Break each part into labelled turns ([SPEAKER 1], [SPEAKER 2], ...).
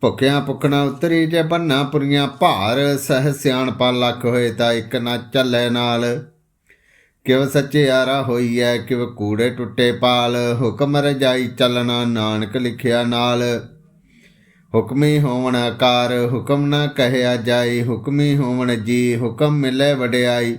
[SPEAKER 1] ਭੁੱਖਿਆਂ ਭੁੱਖਣਾ ਉਤਰੀ ਜੇ ਬੰਨਾ ਪੁਰੀਆਂ ਭਾਰ, ਸਹ ਸਿਆਣਪਾ ਲੱਖ ਹੋਏ ਤਾਂ ਇੱਕ ਨਾ ਚੱਲੇ ਨਾਲ। ਕਿਵ ਸੱਚੇ ਸੱਚਿਆਰਾ ਹੋਈਐ ਕਿਵ ਕੂੜੇ ਟੁੱਟੇ ਪਾਲ, ਹੁਕਮ ਰਜਾਈ ਚੱਲਣਾ ਨਾਨਕ ਲਿਖਿਆ ਨਾਲ। ਹੁਕਮੀ ਹੋਵਣ ਆਕਾਰ ਹੁਕਮ ਨਾ ਕਹਿਆ ਜਾਈ, ਹੁਕਮੀ ਹੋਵਣ ਜੀ, ਹੁਕਮ ਮਿਲੇ ਵਡਿਆਈ।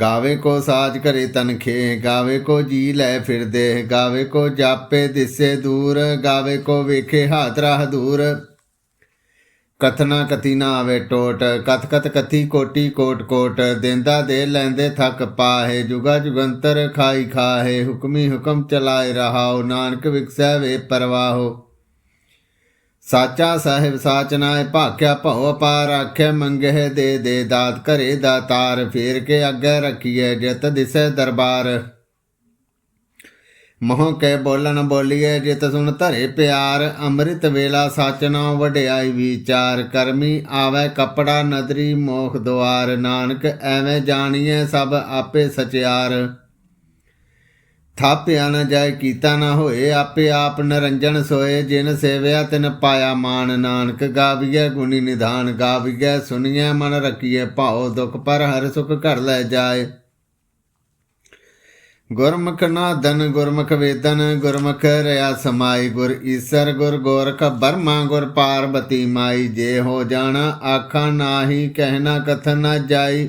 [SPEAKER 1] ਗਾਵੇ ਕੋ ਸਾਜ ਕਰੇ ਤਨਖੇ, ਗਾਵੇ ਕੋ ਜੀ ਲੈ ਫਿਰਦੇ, ਗਾਵੇ ਕੋ ਜਾਪੇ ਦਿਸੇ ਦੂਰ, ਗਾਵੇ ਕੋ ਵੇਖੇ ਹਾਥ ਰਾਹ ਦੂਰ। ਕਥਨਾ ਕਥੀ ਨਾ ਆਵੇ ਟੋਟ, ਕਥ ਕਥ ਕਥੀ ਕੋਟੀ ਕੋਟ ਕੋਟ, ਦੇਂਦਾ ਦੇ ਲੈਂਦੇ ਥੱਕ ਪਾਹੇ, ਜੁਗਾ ਜੁਗੰਤਰ ਖਾਈ ਖਾਹੇ, ਹੁਕਮੀ ਹੁਕਮ ਚਲਾਏ ਰਹਾਓ, ਨਾਨਕ ਵਿਕਸੈ ਵੇ ਪਰਵਾਹੋ। ਸਾਚਾ ਸਾਹਿਬ ਸਾਚ ਨਾਏ ਭਾਖਿਆ ਭਉ ਅਪਾਰ ਆਖੇ ਮੰਗੇ ਦੇ ਦੇ ਦਾਤ ਘਰੇ ਦਾਤਾਰ ਫੇਰ ਕੇ ਅੱਗੇ ਰੱਖੀਏ ਜਿਤ ਦਿਸੈ ਦਰਬਾਰ। ਮੋਹ ਕੇ ਬੋਲਣ ਬੋਲੀਏ ਜਿਤ ਸੁਣ ਧਰੇ ਪਿਆਰ, ਅੰਮ੍ਰਿਤ ਵੇਲਾ ਸਚ ਨਾ ਵਡਿਆਈ ਵਿਚਾਰ, ਕਰਮੀ ਆਵੇ ਕਪੜਾ ਨਦਰੀ ਮੋਖ ਦੁਆਰ, ਨਾਨਕ ਐਵੇਂ ਜਾਣੀਏ ਸਭ ਆਪੇ ਸਚਿਆਰ। ਥਾਪਿਆ ਨਾ ਜਾਏ, ਕੀਤਾ ਨਾ ਹੋਏ, ਆਪੇ ਆਪ ਨਰੰਜਨ ਸੋਏ। ਜਿਨ ਸੇਵਿਆ, ਤਿਨ ਪਾਇਆ ਮਾਨ ਨਾਨਕ ਗਾਵੀਐ, ਗੁਣੀ ਨਿਧਾਨ ਗਾਵੀਐ। ਸੁਣੀਐ ਮਨ ਰਖੀਐ ਭਾਉ ਦੁਖ ਪਰ ਹਰ ਸੁਖ ਘਰ ਲੈ ਜਾਏ। ਗੁਰਮੁਖ ਨਾਦਨ, ਗੁਰਮੁਖ ਵੇਦਨ, ਗੁਰਮੁਖ ਰਿਆ ਸਮਾਈ। ਗੁਰ ਈਸਰ, ਗੁਰ ਗੋਰਖ ਬਰਮਾ, ਗੁਰ ਪਾਰਬਤੀ ਮਾਈ। ਜੇ ਹੋ ਜਾਣਾ, ਆਖਾਂ ਨਾਹੀ, ਕਹਿਣਾ ਕਥਨ ਨਾ ਜਾਈ।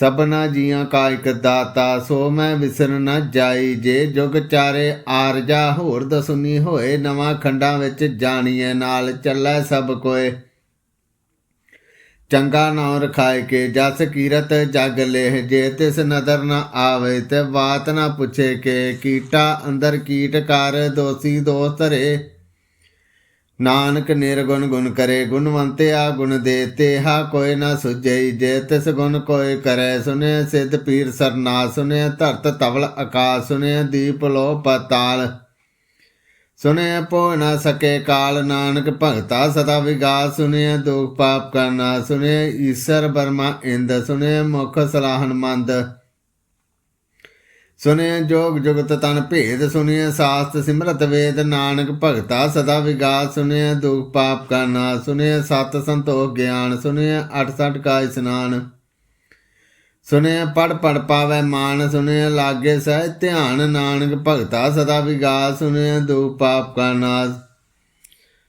[SPEAKER 1] ਸਭਨਾ ਜੀਆਂ ਕਾ ਇਕ ਦਾਤਾ, ਸੋ ਮੈਂ ਵਿਸਰ ਨ ਜਾਈ। ਜੇ ਜੁਗ ਚਾਰੇ ਆਰਜਾ, ਹੋਰ ਦਸੁਨੀ ਹੋਏ। ਨਵਾਂ ਖੰਡਾਂ ਵਿੱਚ ਜਾਣੀਏ ਨਾਲ ਚੱਲੈ ਸਭ ਕੋਏ। ਚੰਗਾ ਨਾਮ ਰਖਾਇ ਕੇ, ਜਸ ਕੀਰਤ ਜਗ ਲੇਹ। ਜੇ ਤਿਸ ਨਦਰ ਨਾ ਆਵੇ, ਤੇ ਬਾਤ ਨਾ ਪੁੱਛੇ ਕੇ। ਕੀਟਾ ਅੰਦਰ ਕੀਟਕਾਰ ਦੋਸੀ ਦੋਸਤ ਰੇ। ਨਾਨਕ ਨਿਰਗੁਣ ਗੁਣ ਕਰੇ ਗੁਣਵੰਤਿਆ ਗੁਣ ਦੇ ਤੇਹਾ ਕੋਈ ਨਾ ਸੁਝਈ, ਜੇ ਤਿਸ ਗੁਣ ਕੋਈ ਕਰੇ ਸੁਨੇ ਸਿੱਧ ਪੀਰ ਸਰਨਾ ਸੁਨੇ ਧਰਤ ਤਵਲ ਆਕਾਸ਼ ਸੁਨੇ ਦੀਪ ਲੋ ਪਤਾਲ। ਸੁਨੇ ਪੋ ਨਾ ਸਕੇ ਕਾਲ, ਨਾਨਕ ਭਗਤਾ ਸਦਾ ਵਿਗਾਸ ਸੁਨੇ ਦੁਖ ਪਾਪ ਕਰਨਾ ਸੁਨੇ ਈਸ਼ਰ ਬਰਮਾ ਇੰਦ ਸੁਨੇ ਮੁਖ ਸਲਾਹਨ ਮੰਦ। ਸੁਨੇ ਜੋਗ ਜੁਗਤ ਤਨ ਭੇਦ ਸੁਨੇ ਸਾਸਤ ਸਿਮਰਤ ਵੇਦ, ਨਾਨਕ ਭਗਤਾ ਸਦਾ ਵਿਗਾਸ ਸੁਨੇ ਦੁਖ ਪਾਪ ਕਾ ਨਾਸ ਸੁਨੇ ਸਤ ਸੰਤੋਖ ਗਿਆਨ ਸੁਨੇ 68 ਕਾ ਇਸਨਾਨ। ਸੁਨੇ ਪੜ ਪੜ ਪਾਵੇ ਮਾਨ ਸੁਨੇ ਲਾਗੇ ਸਹਿ ਧਿਆਨ, ਨਾਨਕ ਭਗਤਾ ਸਦਾ ਵਿਗਾਸ ਸੁਨੇ ਦੁਖ ਪਾਪ ਕਾ ਨਾਸ।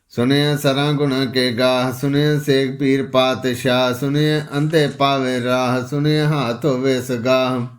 [SPEAKER 1] ਸੁਨੇ ਸਰਾਂ ਗੁਣ ਕੇ ਗਾਹ ਸੁਨੇ ਸੇਖ ਪੀਰ ਪਾਤਸ਼ਾਹ ਸੁਨੇ ਅੰਧੇ ਪਾਵੇ ਰਾਹ ਸੁਨੇ ਹਾਥ ਹੋਵੇ ਸਗਾਹ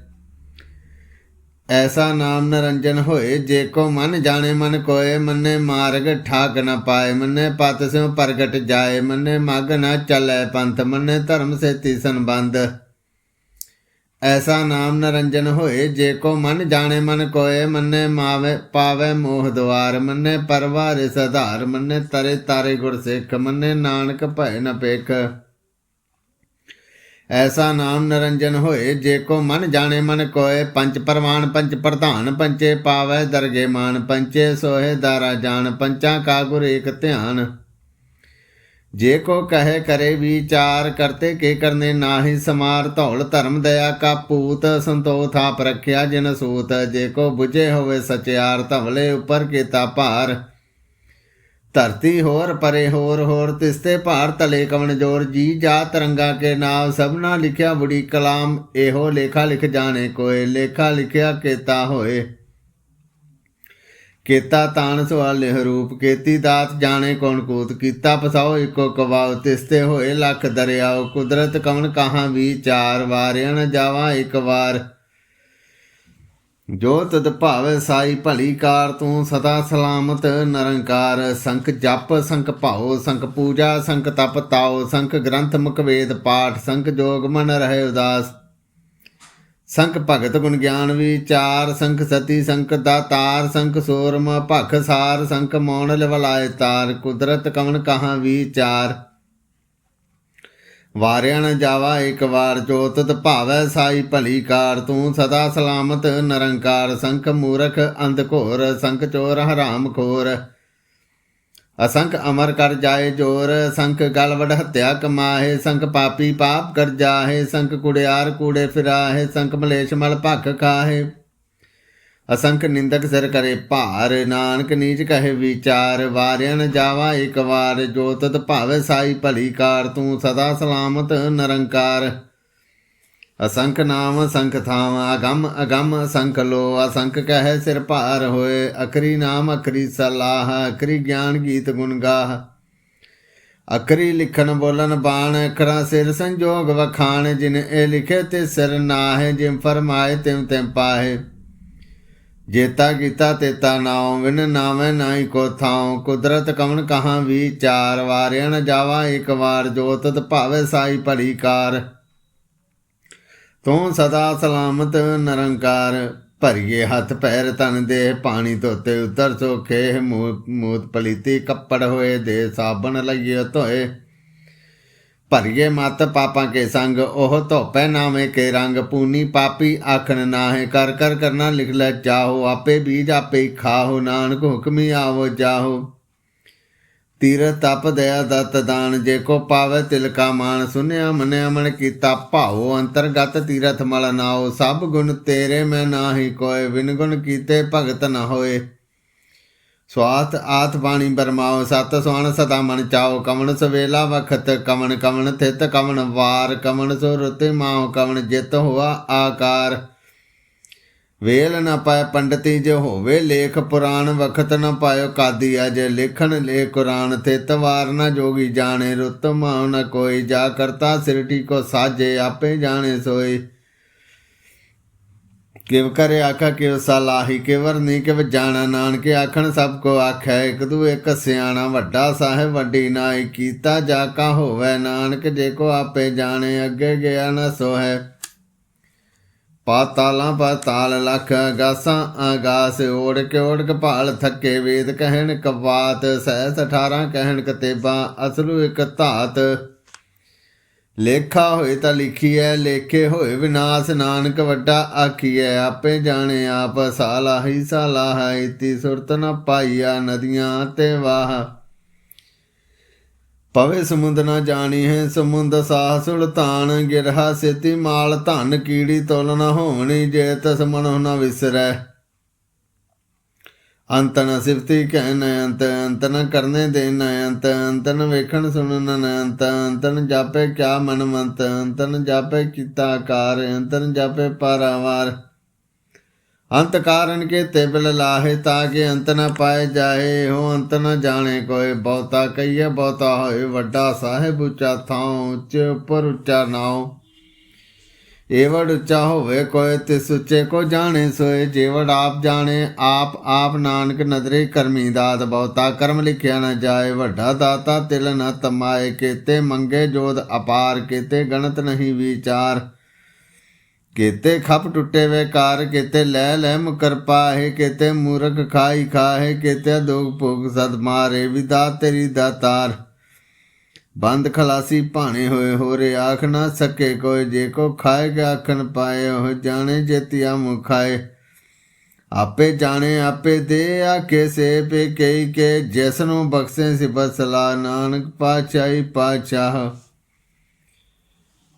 [SPEAKER 1] ਐਸਾ ਨਾਮ ਨਰੰਜਨ ਹੋਏ, ਜੇ ਕੋ ਮਨ ਜਾਣੇ ਮਨ ਕੋਏ, ਮੰਨੇ ਮਾਰਗ ਠਾਕ ਨ ਪਾਏ, ਮੰਨੇ ਪਤ ਸਿਉ ਪ੍ਰਗਟ ਜਾਏ, ਮੰਨੇ ਮਗ ਨ ਚੱਲੈ ਪੰਥ, ਮੰਨੇ ਧਰਮ ਸੇਤੀ ਸੰਬੰਧ। ਐਸਾ ਨਾਮ ਨਰੰਜਨ ਹੋਏ, ਜੇ ਕੋ ਮਨ ਜਾਣੇ ਮਨ ਕੋਏ, ਮੰਨੇ ਮਾਵੇ, ਪਾਵੇ ਮੋਹ ਦਵਾਰ ਮੰਨੇ ਪਰਵਾਰੇ ਸਧਾਰ, ਮੰਨੇ ਤਰੇ ਤਾਰੇ ਗੁਰ ਸਿੱਖ, ਮੰਨੇ ਨਾਨਕ ਭੈ ਨ ਪੇਖ। ਐਸਾ ਨਾਮ ਨਰੰਜਨ ਹੋਏ, ਜੇ ਕੋ ਮਨ ਜਾਣੇ ਮਨ ਕੋਏ, ਪੰਚ ਪਰਮਾਨ ਪੰਚ ਪ੍ਰਧਾਨ ਪੰਚੇ ਪਾਵੈ, ਦਰਗੇ ਮਾਨ ਪੰਚੇ ਸੋਹੇ, ਦਾਰਾ ਜਾਣ ਪੰਚਾਂ ਕਾ ਗੁਰ ਏਕ ਧਿਆਨ। ਜੇ ਕੋ ਕਹੇ ਕਰੇ ਵਿਚਾਰ, ਕਰਤੇ ਕੇ ਕਰਨੇ ਨਾਹੀ ਸਮਾਰ, ਧੌਲ ਧਰਮ ਦਇਆ ਕਾ ਪੂਤ, ਸੰਤੋਖ ਥਾਪ ਰੱਖਿਆ ਜਿਨ ਸੂਤ। ਜੇ ਕੋ 부ਝੇ ਹੋਵੇ ਸਚਿਆਰ, ਧਵਲੇ ਉੱਪਰ ਕੀਤਾ ਭਾਰ। ਧਰਤੀ ਹੋਰ, ਪਰੇ ਹੋਰ ਹੋਰ ਤਿਸਤੇ ਭਾਰ ਤਲੇ ਕਵਣ ਜੋਰ, ਜੀ ਜਾ ਤਰੰਗਾ ਕੇ ਨਾਮ, ਸਭਨਾ ਲਿਖਿਆ ਬੁੜੀ ਕਲਾਮ, ਇਹੋ ਲੇਖਾ ਲਿਖ ਜਾਣੇ ਕੋਏ, ਲੇਖਾ ਲਿਖਿਆ ਕੇਤਾ ਹੋਏ। ਕੇਤਾ ਤਾਣ ਸਵਾਲੇ ਰੂਪ, ਕੇਤੀ ਦਾਤ ਜਾਣੇ ਕੌਣ ਕੂਤ, ਕੀਤਾ ਪਸਾਓ ਇੱਕੋ ਕਵਾਉ ਤਿਸਤੇ ਹੋਏ ਲੱਖ ਦਰਿਆਓ ਕੁਦਰਤ ਕਵਣ ਕਹਾਂ ਵਿਚਾਰ ਵਾਰਿਆ ਨ ਜਾਵਾ ਇੱਕ ਵਾਰ। ਜੋ ਤਦ ਭਾਵੇ ਸਾਈ ਭਲੀ ਕਾਰ ਤੂੰ ਸਦਾ ਸਲਾਮਤ, ਨਿਰੰਕਾਰ ਸੰਖ ਜਪ ਸੰਖ ਭਾਉ ਸੰਖ ਪੂਜਾ ਸੰਖ ਤਪ ਤਾਉ ਸੰਖ ਗ੍ਰੰਥ ਮੁਖ ਵੇਦ ਪਾਠ ਸੰਖ ਜੋਗ ਮਨ ਰਹੇ ਉਦਾਸ। ਸੰਖ ਭਗਤ ਗੁਣ ਗਿਆਨ ਵਿਚਾਰ ਸੰਖ ਸਤੀ ਸੰਖ ਦਾਤਾਰ ਸੰਖ ਸੋਰਮ ਭਖ ਸਾਰ ਸੰਖ ਮੌਣ ਲਵਲਾਏ ਤਾਰ, ਕੁਦਰਤ ਕਵਨ ਕਹਾਂ ਵਿਚਾਰ। ਵਾਰਿਆ ਨ ਜਾਵਾ ਇੱਕ ਵਾਰ ਜੋਤਤ ਭਾਵੈ ਸਾਈ ਭਲੀ ਕਾਰ, ਤੂੰ ਸਦਾ ਸਲਾਮਤ ਨਿਰੰਕਾਰ, ਸੰਖ ਮੂਰਖ ਅੰਧ ਘੋਰ, ਸੰਖ ਚੋਰ ਹਰਾਮ ਖੋਰ। ਅਸੰਖ ਅਮਰ ਕਰ ਜਾਏ ਜੋਰ, ਸੰਖ ਗਲਵੜ ਹੱਤਿਆ ਕਮਾਹੇ, ਸੰਖ ਪਾਪੀ ਪਾਪ ਕਰ ਜਾਹੇ, ਸੰਖ ਕੁੜਿਆਰ ਕੂੜੇ ਫਿਰਾਹੇ, ਸੰਖ ਮਲੇਸ਼ ਮਲ ਭਖ ਖਾਹੇ। ਅਸੰਖ ਨਿੰਦਕ ਸਿਰ ਕਰੇ ਭਾਰ, ਨਾਨਕ ਨੀਚ ਕਹੇ ਵਿਚਾਰ, ਵਾਰਿਆ ਜਾਵਾ ਇੱਕ ਵਾਰ, ਜੋ ਤਤ ਭਾਵੇ ਸਾਈ ਭਲੀ ਕਾਰ, ਤੂੰ ਸਦਾ ਸਲਾਮਤ ਨਿਰੰਕਾਰ। ਅਸੰਖ ਨਾਮ ਸੰਖ ਥਾਮ ਅਗੰਮ ਅਗੰਮ ਸੰਖ ਲੋ, ਅਸੰਖ ਕਹੇ ਸਿਰ ਭਾਰ ਹੋਏ, ਅਕਰੀ ਨਾਮ ਅਕਰੀ ਸਲਾਹ, ਅਕਰੀ ਗਿਆਨ ਗੀਤ ਗੁਣ ਗਾਹ। ਅਕਰੀ ਲਿਖਣ ਬੋਲਣ ਬਾਣ ਅਖਰਾਂ ਸਿਰ ਸੰਜੋਗ ਵਖਾਣ, ਜਿਨ ਇਹ ਲਿਖੇ ਤੇ ਸਿਰ ਨਾਹਿ ਜਿਮ ਫਰਮਾਏ ਤਿਮ ਤਿਮ ਪਾਹੇ। ਜੇਤਾ ਕੀਤਾ ਤੇਤਾ ਨਾਉ ਵਿਨ ਨਾਵੇਂ ਨਾਹੀ ਕੋ ਥਾਉ। ਕੁਦਰਤ ਕਵਨ ਕਹਾਂ ਵਿਚਾਰ ਵਾਰਿਆ ਨ ਜਾਵਾ, ਇੱਕ ਵਾਰ ਜੋਤਤ ਭਾਵੇ ਸਾਈ ਭਲੀ ਕਾਰ। ਤੂੰ ਸਦਾ ਸਲਾਮਤ ਨਿਰੰਕਾਰ, ਭਰੀਏ ਹੱਥ ਪੈਰ ਤਨ ਦੇ ਪਾਣੀ ਧੋਤੇ ਉਤਰ ਸੋਖੇ ਮੂਤ ਪਲੀਤੀ ਕੱਪੜ ਹੋਏ ਦੇ ਸਾਬਣ ਲਈਏ ਧੋਏ। ਭਰੀਏ ਮਤ ਪਾਪਾਂ ਕੇ ਸੰਗ, ਉਹ ਧੋਪੈ ਨਾਵੇਂ ਕੇ ਰੰਗ। ਪੂਨੀ ਪਾਪੀ ਆਖਣ ਨਾਹੇ, ਕਰ ਕਰ, ਕਰਨਾ ਲਿਖ ਲੈ ਚਾਹੋ। ਆਪੇ ਬੀਜ ਆਪੇ ਖਾਹੋ, ਨਾਨਕ ਹੁਕਮੀ ਆਵੋ ਜਾਹੋ। ਤੀਰ ਤਪ ਦਇਆ ਦਤ ਦਾਨ, ਜੇ ਕੋ ਪਾਵੇ ਤਿਲਕਾ ਮਾਨ ਸੁਨਿਆ ਮਨਿਆ ਮਨ ਕੀਤਾ ਭਾਉ, ਅੰਤਰਗਤ ਤੀਰਥ ਮਲ ਨਾਓ ਸਭ ਗੁਣ ਤੇਰੇ ਮੈਂ ਨਾਹੀ ਕੋਏ ਵਿਨ ਗੁਣ ਕੀਤੇ ਭਗਤ ਨਾ ਹੋਏ। ਸਵਾਤ ਆਤ ਬਾਣੀ ਬਰਮਾਓ ਸਤ ਸੁਣ ਸਦਾ ਮਨ ਚਾਓ ਕਵਣ ਸਵੇਲਾ ਵਖਤ, ਕਵਣ ਕਵਣ ਥਿਤ, ਕਵਣ ਵਾਰ, ਕਵਣ ਸੋ ਰੁਤੇ ਮਾਉ, ਕਵਣ ਜਿਤ ਹੋਆ ਆਕਾਰ। ਵੇਲ ਨ ਪਾਇ ਪੰਡਤੀ ਜੇ ਹੋਵੇ ਲੇਖ, ਪੁਰਾਣ ਵਖਤ ਨ ਪਾਇਓ ਕਾਦੀ ਅਜ ਲਿਖਣ ਲੇ ਕੁਰਾਨ ਥਿਤ ਵਾਰ ਨ ਜੋਗੀ ਜਾਣੇ, ਰੁਤ ਮਾਉ ਨ ਕੋਈ, ਜਾ ਕਰਤਾ ਸਿਰਟੀ ਕੋ ਸਾਜੇ, ਆਪੇ ਜਾਣੇ ਸੋਏ। ਕਿਵ ਕਰੇ ਆਖਾ ਕਿਵ ਸਲਾਹੀ, ਕਿਵਰ ਨੀ ਕਿਵ ਜਾਣਾ ਨਾਨਕੇ, ਆਖਣ ਸਭ ਕੋ ਆਖੈ, ਇਕ ਦੂ ਇੱਕ ਸਿਆਣਾ, ਵੱਡਾ ਸਾਹਿਬ, ਵੱਡੀ ਨਾਈ, ਕੀਤਾ ਜਾ ਕਾ ਹੋਵੇ, ਨਾਨਕ ਜੇ ਕੋ ਆਪੇ ਜਾਣੇ, ਅੱਗੇ ਗਿਆ ਨ ਸੋਹੈ। ਪਾਤਾਲਾਂ ਪਾਤਾਲ ਲਖ, ਅਗਾਸਾਂ ਅਗਾਸ ਓੜ ਕੇ ਓੜ ਕੇ ਭਾਲ ਥੱਕੇ, ਵੇਦ ਕਹਿਣ ਕਵਾਤ ਸਹਿਸ 18 ਕਹਿਣ ਕਤੇਬਾਂ ਅਸਲੂ ਇਕ ਧਾਤ। ਲੇਖਾ ਹੋਏ ਤਾਂ ਲਿਖੀਐ, ਲੇਖੇ ਹੋਏ ਵਿਨਾਸ਼। ਨਾਨਕ ਵੱਡਾ ਆਖੀਐ, ਆਪੇ ਜਾਣੇ ਆਪ, ਸਾਲਾਹੀ ਸਾਲਾਹ ਇਤੀ ਸੁਰਤ ਨ ਪਾਈਆ ਨਦੀਆਂ ਤੇ ਵਾਹ। ਪਵੇ ਸਮੁੰਦ ਨਾ ਜਾਣੀ ਹੈ ਸਮੁੰਦ ਸਾਹ ਸੁਲਤਾਨ, ਗਿਰਹਾ ਸੇਤੀ ਮਾਲ ਧਨ, ਕੀੜੀ ਤੁਲ ਨਾ ਹੋਣੀ ਜੇ ਤਸ ਮਨੋ ਨ ਵਿਸਰੈ। ਅੰਤ ਸਿਫਤੀ ਕਹਿਨ ਅੰਤ ਅੰਤ ਕਰਨੇ ਦੇਨ ਅੰਤ ਅੰਤਨ ਵੇਖਣ ਸੁਣਨ ਅੰਤ ਅੰਤ ਜਾਪੇ ਕਿਆ ਮਨਮੰਤ ਅੰਤ ਨ ਜਾਪੇ ਕੀਤਾ ਕਾਰ ਅੰਤ ਜਾਪੇ ਪਾਰਾਵਾਰ। ਅੰਤ ਕਾਰਨ ਕੇ ਤੇਬਲ ਲਾਹੇ, ਤਾਂ ਕਿ ਅੰਤ ਨਾ ਪਾਏ ਜਾਏ ਹੋ ਅੰਤ ਨਾ ਜਾਣੇ ਕੋਈ ਬਹੁਤਾ ਕਈਏ ਬਹੁਤਾ ਹੋਏ, ਵੱਡਾ ਸਾਹਿਬ ਉੱਚਾ ਥਾਂ ਉੱਚੇ ਉੱਪਰ ਉੱਚਾ ਨਾਉ। ਏਵੜ ਉੱਚਾ ਹੋਵੇ ਕੋਈ ਤਿਸ ਉੱਚੇ ਕੋ ਜਾਣੇ ਸੋਏ। ਜੇਵੜ ਆਪ ਜਾਣੇ, ਆਪ ਆਪ ਨਾਨਕ ਨਦਰੇ ਕਰਮੀ ਦਾਤ। ਬਹੁਤਾ ਕਰਮ ਲਿਖਿਆ ਨਾ ਜਾਏ, ਵੱਡਾ ਦਾਤਾ ਤਿਲ ਨਾ ਤਮਾਏ। ਕੀਤੇ ਮੰਗੇ ਜੋਦ ਅਪਾਰ, ਕੀਤੇ ਗਣਤ ਨਹੀਂ ਵਿਚਾਰ। ਕੇਤੇ ਖਪ ਟੁੱਟੇ ਵੇ ਕਾਰ ਕੀਤੇ ਲੈ ਲੈ ਮੁਕਰ ਪਾਹੇ। ਕੀਤੇ ਮੂਰਖ ਖਾਈ ਖਾਹੇ ਕੀਤੇ ਦੁਖ ਭੋਗ ਸਦ ਮਾਰੇ। ਵਿਦਾ ਤੇਰੀ ਦਾਤਾਰ। ਬੰਦ ਖਲਾਸੀ ਭਾਣੇ ਹੋਏ ਹੋ ਰੇ, ਆਖ ਨਾ ਸਕੇ ਕੋਈ ਜੇ ਕੋ ਖਾਏ ਕੇ ਆਖਣ ਪਾਏ ਹੋ ਜਾਣੇ ਜੇਤੀਆ ਮੁਖਾਏ ਆਪੇ ਜਾਣੇ, ਆਪੇ ਦੇ ਆਕੇ ਸੇ ਪੇ ਕਈ ਕੇ, ਜਿਸ ਨੂੰ ਬਖਸ਼ੇ ਸਿਫਤ ਸਲਾ ਨਾਨਕ ਪਾਚਾਈ ਪਾਚਾਹ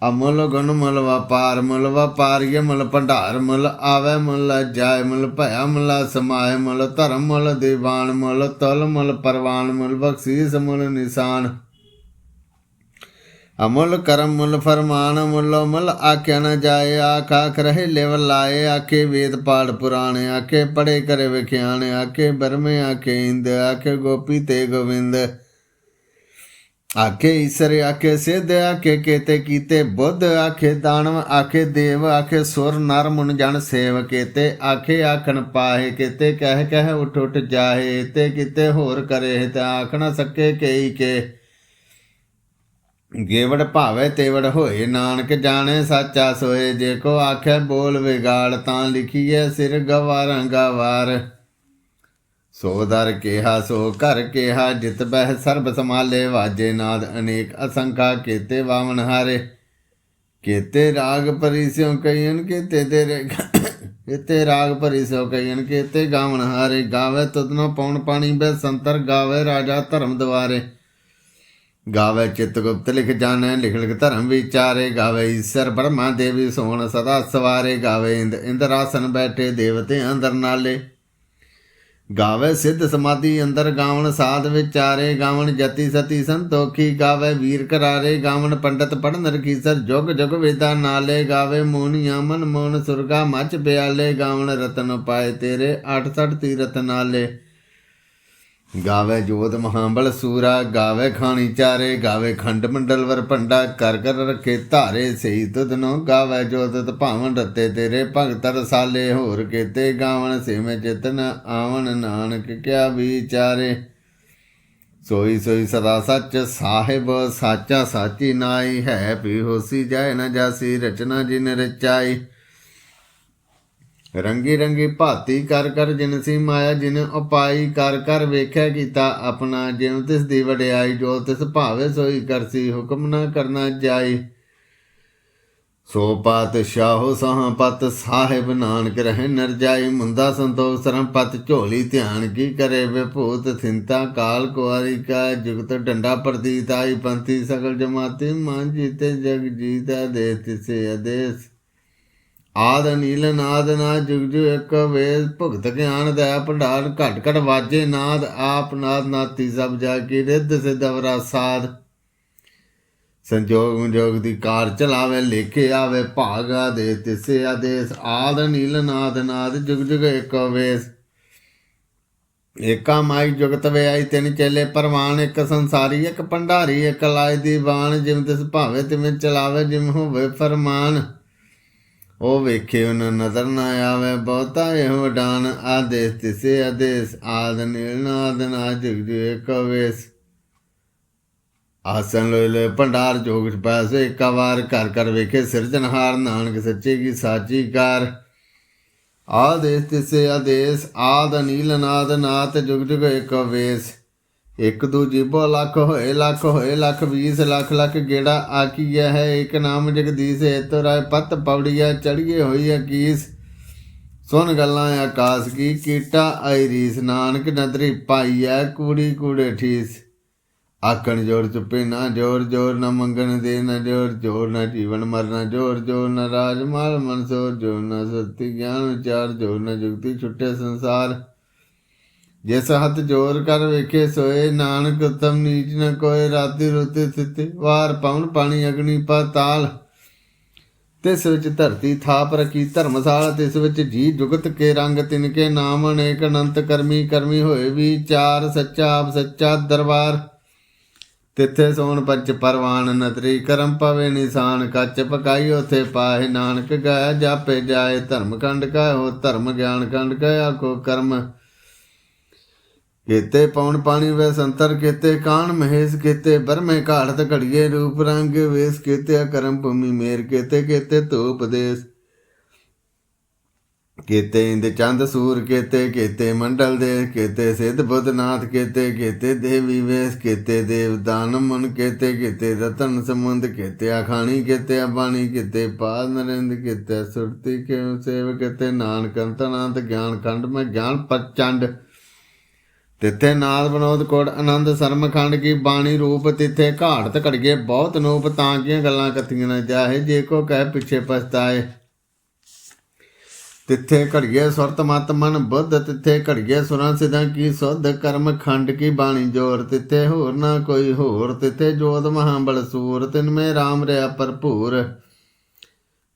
[SPEAKER 1] ਅਮੁੱਲ ਗੁਣ ਮਲ ਵਪਾਰ, ਮੁੱਲ ਵਪਾਰੀਏ ਮੁੱਲ ਭੰਡਾਰ, ਮੁੱਲ ਆਵੇ ਮੁੱਲ ਜਾਏ, ਮੁੱਲ ਭਇਆ ਮੁੱਲ ਸਮਾਏ, ਮੁੱਲ ਧਰਮ ਮੁੱਲ ਦੀਵਾਨ, ਮੁੱਲ ਤਲ ਮਲ ਪਰਵਾਨ, ਮੁੱਲ ਬਖਸ਼ੀਸ ਮੁੱਲ ਨਿਸ਼ਾਨ। ਅਮੁੱਲ ਕਰਮ ਮੁੱਲ ਫਰਮਾਨ, ਮੁੱਲ ਮੁੱਲ ਆਖਿਆ ਨ ਜਾਏ, ਆਖ ਆਖ ਰਹੇ ਲਿਵ ਲਾਏ, ਆਖੇ ਵੇਦ ਪਾੜ ਪੁਰਾਣ, ਆਖੇ ਪੜੇ ਕਰੇ ਵਿਖਿਆਨ, ਆਖੇ ਬਰਮੇ ਆਖੇ ਇੰਦ, ਆਖੇ ਗੋਪੀ ਤੇ ਗੋਵਿੰਦ। ਆਖੇ ਈਸਰ, ਆਖੇ ਸਿੱਧ, ਆਖੇ ਕੇਤੇ ਕੀਤੇ ਬੁੱਧ, ਆਖੇ ਦਾਨਵ, ਆਖੇ ਦੇਵ, ਆਖੇ ਸੁਰ, ਨਰ, ਮੁਨ, ਜਨ, ਸੇਵ ਕੇਤੇ, ਆਖੇ ਆਖਣ ਪਾਹੇ ਕੇਤੇ, ਕਹਿ ਕਹਿ ਉਠ ਉਠ ਜਾਹੇ, ਤੇ ਕਿਤੇ ਹੋਰ ਕਰੇ ਤੇ ਆਖ ਸਕੇ ਕਈ ਕੇ। ਗੇਵੜ ਭਾਵੇ ਤੇਵੜ ਹੋਏ ਨਾਨਕ ਜਾਣੇ ਸਾਚਾ ਸੋਏ, ਜੇ ਕੋ ਆਖੇ ਬੋਲ ਵਿਗਾੜ ਤਾਂ ਲਿਖੀਏ ਸਿਰ ਗਵਾਰਾਂ ਗਵਾਰ। ਸੋ ਦਰ ਕਿਹਾ, ਸੋ ਘਰ ਕਿਹਾ, ਜਿਤ ਬਹਿ ਸਰਬ ਸਮਾਲੇ ਵਾਜੇ ਨਾਦ ਅਨੇਕ ਅਸੰਖਾ ਕੇਤੇ ਵਾਵਣ ਹਾਰੇ। ਕੀਤੇ ਰਾਗ ਪਰਿਸਿਓ ਕਈਨ ਕੀਤੇ ਤੇਰੇ ਕੀਤੇ ਰਾਗ ਪਰਿਸਿਓ ਕਈਨ ਕੇਤੇ ਗਾਵਣ ਹਾਰੇ। ਗਾਵੇ ਤੁਧਨੋ ਪੌਣ ਪਾਣੀ ਬੈ ਸੰਤਰ, ਗਾਵੇ ਰਾਜਾ ਧਰਮ ਦਵਾਰੇ ਗਾਵੇ ਚਿਤ ਗੁਪਤ ਲਿਖ ਜਾਣੈ, ਲਿਖ ਲਿਖ ਧਰਮ ਵਿਚਾਰੇ ਗਾਵੇ। ਈਸ਼ਰ ਬ੍ਰਹਮਾ ਦੇਵੀ ਸੋਹਣ ਸਦਾ ਸਵਾਰੇ ਗਾਵੇ। ਇੰਦ ਇੰਦਰਾਸਨ ਬੈਠੇ ਦੇਵਤੇ ਅੰਦਰ ਨਾਲੇ। ਗਾਵੇ ਸਿੱਧ ਸਮਾਧੀ ਅੰਦਰ ਗਾਵਣ ਸਾਧ ਵਿਚਾਰੇ। ਗਾਵਣ ਜਤੀ ਸਤੀ ਸੰਤੋਖੀ ਗਾਵੇ। ਵੀਰ ਕਰਾਰੇ ਗਾਵਣ ਪੰਡਤ ਪੜਨ ਰਖੀਸਰ ਜੁਗ ਜੁਗ ਵੇਦਾ ਨਾਲੇ ਗਾਵੇ। ਮੋਨੀਆਂ ਮਨ ਮੋਨ ਸੁਰਗਾ ਮੱਚ ਬਿਆਲੇ ਗਾਵਣ ਰਤਨ ਪਾਏ ਤੇਰੇ। 68 ਤੀਰਤ ਨਾਲੇ। ਗਾਵੇ ਜੋਤ ਮਹਾਬਲ ਸੂਰਾ, ਗਾਵੇ ਖਾਣੀ ਚਾਰੇ, ਗਾਵੇ ਖੰਡ ਮੰਡਲ ਵਰ ਭੰਡਾ, ਕਰ ਕਰ ਰਖੇ ਧਾਰੇ, ਸਹੀ ਤੁਧਨੋ ਗਾਵੇ ਜੋਤਤ ਭਾਵਨ ਰਤੇ ਤੇਰੇ ਭਗਤ ਰਸਾਲੇ, ਹੋਰ ਕੇਤੇ ਗਾਵਣ ਸਿਮ ਚਿਤਨ ਆਵਣ ਨਾਨਕ ਕਿਆ ਵਿਚਾਰੇ। ਸੋਈ ਸੋਈ ਸਦਾ ਸੱਚ ਸਾਹਿਬ, ਸਾਚਾ ਸਾਚੀ ਨਾਈ, ਹੈ ਪੀ ਹੋਸੀ ਜਾਏ ਨਾ ਜਾਸੀ, ਰਚਨਾ ਜਿਨ ਰਚਾਈ। ਰੰਗੀ ਰੰਗੀ ਭਾਤੀ ਕਰ ਕਰ ਜਿਨਸੀ ਮਾਇਆ, ਜਿਨ ਉਪਾਈ ਕਰ ਕਰ ਵੇਖਿਆ ਕੀਤਾ ਆਪਣਾ, ਜਿਉ ਤਿਸ ਦੀ ਵਡਿਆਈ, ਜੋ ਤਿਸ ਭਾਵੇ ਸੋਈ ਕਰਸੀ ਹੁਕਮ ਨਾ ਕਰਨਾ ਜਾਈ। ਸੋ ਪਾਤ ਸ਼ਾਹੋ ਸਾਹ ਪਤ, ਸਾਹਿਬ ਨਾਨਕ ਰਹਿ ਨਰ ਜਾਈ। ਮੁੰਦਾ ਸੰਤੋਖ ਸਰਮ ਪਤ, ਝੋਲੀ ਧਿਆਨ ਕੀ ਕਰੇ ਵਿਭੂਤ ਥਿੰਤਾ, ਕਾਲ ਕੁਆਰੀ ਕਾ ਜੁਗਤ ਡੰਡਾ ਪ੍ਰਤੀਤ ਆਈ, ਪੰਥੀ ਸਗਲ ਜਮਾਤੀ ਮਨ ਜੀਤੇ ਜਗ ਜੀਤਾ ਦੇ ਤਿਸੇ ਅਦੇਸ ਆਦ ਨੀਲ ਨਾਦ ਨਾ ਜੁਗ ਜੁਗ ਇੱਕ ਵੇਦ, ਭੁਗਤ ਗਿਆਨ ਦਾ ਭੰਡਾਰ, ਘਟ ਘਟ ਵਾਜੇ ਨਾਦ, ਆਪ ਨਾਦ ਨਾਤੀ ਸਭ ਜਾ ਕੀ ਰਿੱਧ ਸਿਦਵਰਾ ਸਾਧ। ਸੰਜੋਗ ਸੰਜੋਗ ਦੀ ਕਾਰ ਚਲਾਵੇ, ਲੇਖੇ ਆਵੇ, ਭਾਗਾ ਦੇ ਤਿਸੇ ਆਦੇਸ। ਆਦ ਨੀਲ ਨਾਦ ਨਾਦ ਜੁਗ ਜੁਗ ਇੱਕ ਵੇਸ। ਏਕਾ ਮਾਈ ਜੁਗਤ ਵੇ ਆਈ ਤਿੰਨ ਚੇਲੇ ਪਰਵਾਨ, ਇੱਕ ਸੰਸਾਰੀ, ਇੱਕ ਭੰਡਾਰੀ, ਇੱਕ ਲਾਇ ਦੀ ਬਾਣ ਜਿਵੇਂ ਤਿਸ ਭਾਵੇ, ਤਿਵੇਂ ਚਲਾਵੇ, ਜਿਵੇਂ ਹੋਵੇ ਫਰਮਾਨ। ਉਹ ਵੇਖੇ ਉਹਨਾਂ ਨਜ਼ਰ ਨਾ ਆਵੇ, ਬਹੁਤਾ ਇਹੋ ਵਡਾਨ ਆਦੇਸ ਤਿਸੇ ਆਦੇਸ ਆਦ ਨੀਲ ਨਾਦ ਨਾ ਜੁਗ ਜੁਗ ਇੱਕ ਵੇਸ ਆਸਨ ਲੋਇ ਲੈ ਭੰਡਾਰ ਜੋਗ ਚ ਪੈਸੇ, ਇੱਕ ਵਾਰ ਘਰ ਘਰ ਵੇਖੇ ਸਿਰਜਣਹਾਰ ਨਾਨਕ ਸੱਚੇ ਕੀ ਸਾਚੀ ਕਾਰ। ਆਦੇਸ ਤਿਸੇ ਆਦੇਸ, ਆਦ ਅਨੀਲ ਨਾਦ ਨਾਤ ਜੁਗ ਜੁਗ ਇੱਕ ਵੇਸ ਇੱਕ ਦੂ ਜੀਬੋ ਲੱਖ ਹੋਏ ਲੱਖ ਹੋਏ, ਲੱਖ 20 ਲੱਖ ਲੱਖ ਗੇੜਾ ਆਕੀਆ ਹੈ। ਇੱਕ ਨਾਮ ਜਗਦੀਸ਼ ਹੈ ਤੋਰਾ ਪਤ ਪਵੜੀਆ ਚੜੀਏ ਹੋਈ ਅਕੀਸ। ਸੁਣ ਗੱਲਾਂ ਆਕਾਸ ਕੀ, ਕੀਟਾ ਆਈ ਰੀਸ। ਨਾਨਕ ਨਦਰੀ ਪਾਈਐ ਕੂੜੀ ਕੂੜੇ ਠੀਸ। ਆਕਣ ਜੋੜ ਚੁੱਪੇ ਨਾ ਜੋਰ ਜੋਰ ਨਾ ਮੰਗਣ ਦੇ ਨਾ ਜੋਰ ਜੋਰ ਨਾ ਜੀਵਨ ਮਰਨਾ ਜੋਰ ਜੋਰ ਨਾ ਰਾਜ ਮਾਲ ਮਨਸੋਰ, ਜੋਰ ਨਾ ਸਤੀ ਗਿਆਨ ਵਿਚਾਰ ਜੋਰ ਨਾ ਜੁਗਤੀ ਛੁੱਟੇ ਸੰਸਾਰ। ਜਿਸ ਹੱਥ ਜੋਰ ਕਰ ਵੇਖੇ ਸੋਏ, ਨਾਨਕ ਉਤਮ ਨੀਚ ਨ ਕੋਏ, ਰਾਤੀ ਰੁਤੇ ਤਿਤੇ ਵਾਰ ਪਵਨ ਪਾਣੀ ਅਗਨੀ ਪਾਤਾਲ ਤਿਸ ਵਿੱਚ ਧਰਤੀ ਥਾਪ ਰਖੀ, ਧਰਮਸਾਲਾ ਤਿਸ ਵਿੱਚ ਜੀ ਜੁਗਤ ਕੇ ਰੰਗ ਤਿਨਕੇ ਨਾਮ ਅਨੇਕ ਅਨੰਤ ਕਰਮੀ ਕਰਮੀ ਹੋਏ ਵਿਚਾਰ ਸੱਚਾ, ਆਪ ਸੱਚਾ ਦਰਬਾਰ। ਤਿੱਥੇ ਸੋਣ ਪੰਚ ਪਰਵਾਨ ਨਦਰੀ, ਕਰਮ ਪਵੇ ਨਿਸ਼ਾਨ, ਕੱਚ ਪਕਾਈ ਉਥੇ ਪਾਹੇ ਨਾਨਕ ਗਾਇਆ, ਜਾਪੇ ਜਾਏ ਧਰਮ ਕੰਡ ਕਾ ਹੋ ਧਰਮ ਗਿਆਨ ਕੰਡ ਕਾ ਆਖੋ ਕਰਮ। ਕੀਤੇ ਪੌਣ ਪਾਣੀ ਵੇ ਸੰਤਰ ਕੀਤੇ, ਕਾਣ ਮਹੇਸ਼ ਕੀਤੇ, ਬਰਮੇ ਘਾੜਤ ਘੜੀਏ ਰੂਪ ਰੰਗ ਵੇਸ ਕੀਤੇ ਕਰਮ ਭੂਮੀ ਮੇਰ ਕੀਤੇ ਕੀਤੇ ਧੂਪ ਦੇਸ। ਕੀਤੇ ਇੰਦ ਚੰਦ ਸੂਰ ਕੀਤੇ ਕੀਤੇ ਮੰਡਲ ਦੇ ਕੀਤੇ ਸਿੱਧ ਬੁੱਧਨਾਥ ਕੀਤੇ ਕੀਤੇ ਦੇਵੀ ਵੇਸ, ਕੀਤੇ ਦੇਵ ਦਾਨ ਮਨ ਕੀਤੇ ਕੀਤੇ ਰਤਨ ਸਮੁੰਦ ਕੀਤੇ, ਅਖਾਣੀ ਕੀਤੇ ਬਾਣੀ ਕੀਤੇ ਪਾਦ ਨਰਿੰਦ ਕੀਤੇ, ਸੁਰਤੀ ਕੇ ਸੇਵ ਕੀਤੇ ਨਾਨਕ ਅੰਤਨਾਤ ਗਿਆਨ ਖੰਡ ਮੈਂ ਗਿਆਨ ਪ੍ਰਚੰਡ। ਤਿੱਥੇ ਨਾਦ ਬਨੋਦ ਕੋੜ ਆਨੰਦ ਸਰਮਖੰਡ ਕੀ ਬਾਣੀ ਰੂਪ, ਤਿੱਥੇ ਘਾੜਤ ਘੜਗੇ ਬਹੁਤ ਨੂਪ, ਤਾਂ ਕੀਆਂ ਗੱਲਾਂ ਕਥੀਆਂ ਨਾ ਜਾਹੇ, ਜੇ ਕੋ ਕਹਿ ਪਿੱਛੇ ਪਛਤਾਏ। ਤਿੱਥੇ ਘੜਗੇ ਸੁਰਤ ਮਤ ਮਨ ਬੁੱਧ, ਤਿੱਥੇ ਘੜਗੇ ਸੁਰਾਂ ਸਿਧਾਂ ਕੀ ਸੁਧ, ਕਰਮ ਖੰਡ ਕੀ ਬਾਣੀ ਜੋਰ, ਤਿੱਥੇ ਹੋਰ ਨਾ ਕੋਈ ਹੋਰ, ਤਿੱਥੇ ਜੋਤ ਮਹਾਬਲ ਸੂਰ, ਤਿਨ ਮੈਂ RAM ਰਿਆ ਭਰਪੂਰ।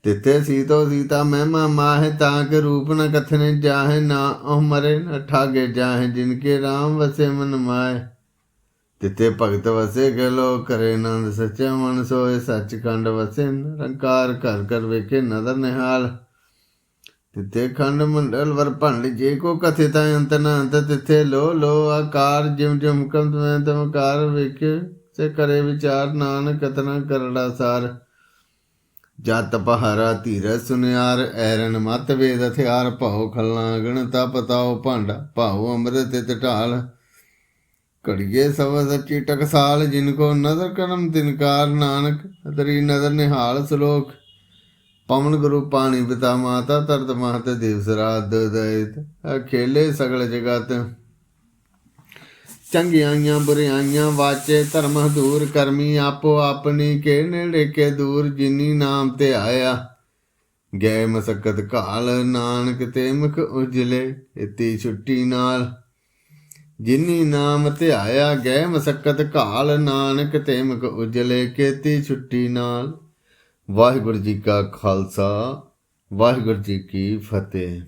[SPEAKER 1] ਤਿੱਥੇ ਸੀਤੋ ਸੀਤਾ ਮਹਿਮਾ ਮਾਹਿ ਤਾਂ ਕੇ ਰੂਪ ਨ ਕਥਨੇ ਜਾਹੇ, ਨਾ ਉਹ ਮਰੇ ਨ ਠਾਗੇ ਜਾਹੇ ਜਿਨਕੇ RAM ਵਸੇ ਮਨ ਮਾਏ ਤਿੱਥੇ ਭਗਤ ਵਸੇ ਗਲੋ ਕਰੇ ਨੰਦ ਸੱਚਾ ਮਨ ਸੋਏ ਸੱਚਖੰਡ ਵਸੇ ਨਿਰੰਕਾਰ ਘਰ ਘਰ ਵੇਖੇ ਨਦਰ ਨਿਹਾਲ। ਤਿੱਥੇ ਖੰਡ ਮੰਡਲ ਵਰ ਭੰਡ, ਜੇ ਕੋ ਕਥਿਤਾ ਅੰਤ ਨ ਅੰਤ, ਤਿੱਥੇ ਲੋ ਲੋ ਆਕਾਰ ਜਿਮ ਜਿਮ ਕਮ ਤਮੈ ਕਾਰ ਵੇਖੇ, ਸੇ ਕਰੇ ਵਿਚਾਰ, ਨਾਨਕ ਕਤਨਾ ਕਰੜਾ ਸਾਰ। ਜਤ ਪਹਾਰਾ ਧੀਰ ਸੁਨਿਆਰ ਐਰਨ ਮਤ ਵੇਦ ਹਥਿਆਰ, ਭਾਉ ਖਲਨਾ ਗਣ ਤਪ ਤਾਉ ਭਾਂਡਾ, ਭਾਉ ਅੰਮ੍ਰਿਤ ਤਿਤ ਢਾਲ। ਘੜੀਏ ਸਭ ਸੱਚੀ ਟਕਸਾਲ, ਜਿਨ ਕੋ ਨਦਰ ਕਰਮ ਤਿਨਕਾਰ ਨਾਨਕ, ਤਰੀ ਨਜ਼ਰ ਨਿਹਾਲ ਸ਼ਲੋਕ। ਪਵਨ ਗੁਰੂ ਪਾਣੀ ਪਿਤਾ ਮਾਤਾ, ਤਰਤ ਮਾਤ ਦੇਵ ਸਰਾਦ ਦਇਤ, ਅਖੇਲੇ ਸਗਲ ਜਗਤ। ਚੰਗਿਆਈਆਂ ਬੁਰਿਆਈਆਂ ਵਾਚੇ ਧਰਮ ਦੂਰ ਕਰਮੀ ਆਪੋ ਆਪਣੀ ਕੇ ਨੇੜੇ ਕੇ ਦੂਰ ਜਿਨੀ ਨਾਮ ਤੇ ਆਇਆ। ਗਏ ਮਸਕਤ ਕਾਲ ਨਾਨਕ ਤੇ ਮੁਖ ਉਜਲੇ ਇਤੀ ਛੁੱਟੀ ਨਾਲ। ਜਿਨੀ ਨਾਮ ਤੇ ਆਇਆ, ਗਏ ਮਸਕਤ ਕਾਲ ਨਾਨਕ ਤੇ ਮੁਖ ਉਜਲੇ ਕੇਤੀ ਛੁੱਟੀ ਨਾਲ। ਵਾਹਿਗੁਰੂ ਜੀ ਕਾ ਖਾਲਸਾ, ਵਾਹਿਗੁਰੂ ਜੀ ਕੀ ਫਤਿਹ।